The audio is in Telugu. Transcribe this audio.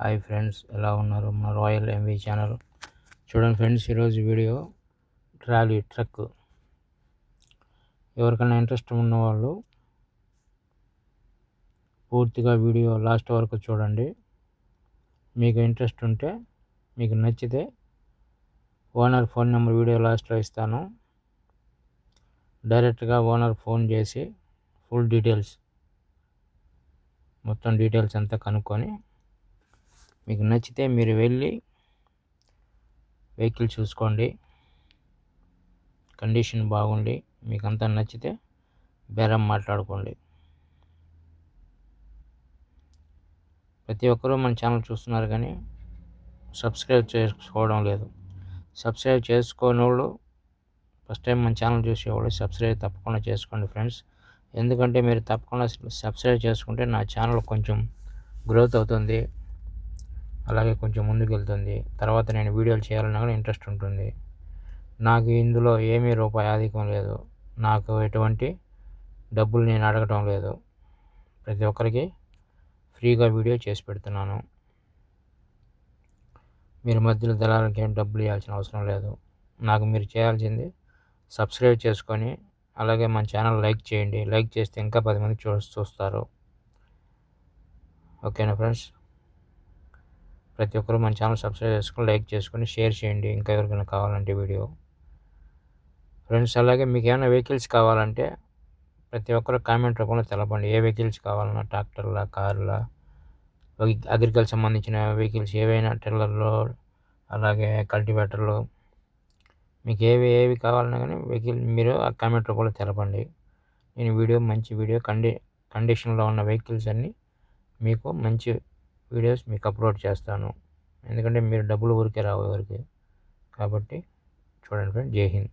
హాయ్ ఫ్రెండ్స్ ఎలా ఉన్నారు? మా రాయల్ ఎంవీ ఛానల్ చూడండి ఫ్రెండ్స్ ఈరోజు వీడియో ట్రాలీ ట్రక్. ఎవరికైనా ఇంట్రెస్ట్ ఉన్నవాళ్ళు పూర్తిగా వీడియో లాస్ట్ వరకు చూడండి. మీకు ఇంట్రెస్ట్ ఉంటే మీకు నచ్చితే ఓనర్ ఫోన్ నెంబర్ వీడియో లాస్ట్లో ఇస్తాను. డైరెక్ట్గా ఓనర్ ఫోన్ చేసి ఫుల్ డీటెయిల్స్ మొత్తం డీటెయిల్స్ అంతా కనుక్కొని మీకు నచ్చితే మీరు వెళ్ళి వెహికల్ చూసుకోండి. కండిషన్ బాగుండి. మీకు అంతా నచ్చితే బేరం మాట్లాడుకోండి. ప్రతి ఒక్కరూ మన ఛానల్ చూస్తున్నారు కానీ సబ్స్క్రైబ్ చేసుకోవడం లేదు. సబ్స్క్రైబ్ చేసుకోని వాళ్ళు ఫస్ట్ టైం మన ఛానల్ చూసేవాళ్ళు సబ్స్క్రైబ్ తప్పకుండా చేసుకోండి ఫ్రెండ్స్. ఎందుకంటే మీరు తప్పకుండా సబ్స్క్రైబ్ చేసుకుంటే నా ఛానల్ కొంచెం గ్రోత్ అవుతుంది. అలాగే కొంచెం ముందుకు వెళ్తుంది తర్వాత నేను వీడియోలు చేయాలన్నా కూడా ఇంట్రెస్ట్ ఉంటుంది. నాకు ఇందులో ఏమీ రూపాయి ఆధికం లేదు. నాకు ఎటువంటి డబ్బులు నేను అడగటం లేదు. ప్రతి ఒక్కరికి ఫ్రీగా వీడియో చేసి పెడుతున్నాను. మీరు మధ్యలో దళాలకి ఏం డబ్బులు ఇవ్వాల్సిన అవసరం లేదు. నాకు మీరు చేయాల్సింది సబ్స్క్రైబ్ చేసుకొని అలాగే మన ఛానల్ లైక్ చేయండి. లైక్ చేస్తే ఇంకా పది మంది చూ చూస్తారు. ఓకేనా ఫ్రెండ్స్? ప్రతి ఒక్కరు మన ఛానల్ సబ్స్క్రైబ్ చేసుకొని లైక్ చేసుకొని షేర్ చేయండి. ఇంకా ఎవరికైనా కావాలంటే వీడియో. ఫ్రెండ్స్ అలాగే మీకు ఏమైనా వెహికల్స్ కావాలంటే ప్రతి ఒక్కరు కామెంట్ రూపంలో తెలపండి. ఏ వెహికల్స్ కావాలన్నా ట్రాక్టర్లా కార్లా అగ్రికల్చర్ సంబంధించిన వెహికల్స్ ఏవైనా ట్రిల్లర్లు అలాగే కల్టివేటర్లు మీకు ఏవి ఏవి కావాలన్నా కానీ వెహికల్ మీరు ఆ కామెంట్ రూపంలో తెలపండి. నేను వీడియో మంచి వీడియో కండి కండిషన్లో ఉన్న వెహికల్స్ అన్నీ మీకు మంచి వీడియోస్ మీకు అప్లోడ్ చేస్తాను. ఎందుకంటే మీరు డబ్బులు ఊరికే రావు ఎవరికి. కాబట్టి చూడండి ఫ్రెండ్ జై హింద్.